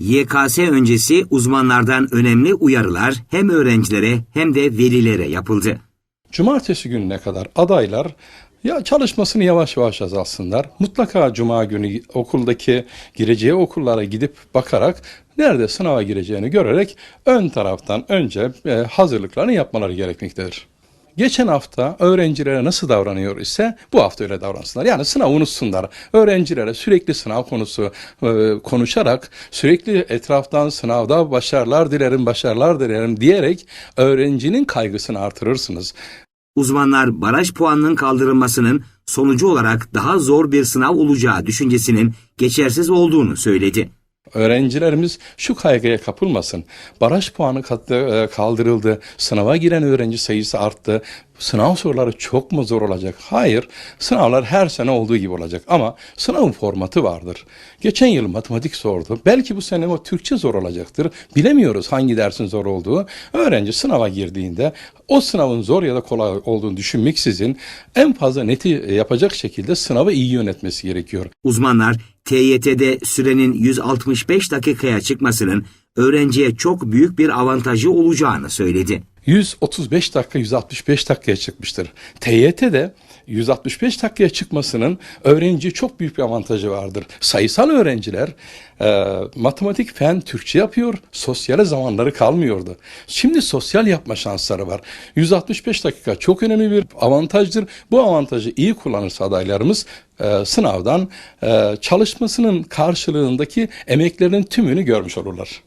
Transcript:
YKS öncesi uzmanlardan önemli uyarılar hem öğrencilere hem de velilere yapıldı. Cumartesi gününe kadar adaylar ya çalışmasını yavaş yavaş azalsınlar. Mutlaka cuma günü okuldaki gireceği okullara gidip bakarak nerede sınava gireceğini görerek ön taraftan önce e, hazırlıklarını yapmaları gerekmektedir. Geçen hafta öğrencilere nasıl davranıyor ise bu hafta öyle davransınlar. Yani sınav unutsunlar. Öğrencilere sürekli sınav konusu e, konuşarak sürekli etraftan sınavda başarılar dilerim, başarılar dilerim diyerek öğrencinin kaygısını artırırsınız. Uzmanlar baraj puanının kaldırılmasının sonucu olarak daha zor bir sınav olacağı düşüncesinin geçersiz olduğunu söyledi. Öğrencilerimiz şu kaygıya kapılmasın. Baraj puanı e, kaldırıldı, sınava giren öğrenci sayısı arttı. Sınav soruları çok mu zor olacak? Hayır, sınavlar her sene olduğu gibi olacak ama sınavın formatı vardır. Geçen yıl matematik zordu. Belki bu sene o Türkçe zor olacaktır. Bilemiyoruz hangi dersin zor olduğu. Öğrenci sınava girdiğinde o sınavın zor ya da kolay olduğunu düşünmeksizin en fazla neti yapacak şekilde sınavı iyi yönetmesi gerekiyor. Uzmanlar TYT'de sürenin 165 dakikaya çıkmasının öğrenciye çok büyük bir avantajı olacağını söyledi. 135 dakika 165 dakikaya çıkmıştır. TYT'de 165 dakikaya çıkmasının öğrenci çok büyük bir avantajı vardır. Sayısal öğrenciler e, matematik, fen, Türkçe yapıyor, sosyale zamanları kalmıyordu. Şimdi sosyal yapma şansları var. 165 dakika çok önemli bir avantajdır. Bu avantajı iyi kullanırsa adaylarımız e, sınavdan e, çalışmasının karşılığındaki emeklerinin tümünü görmüş olurlar.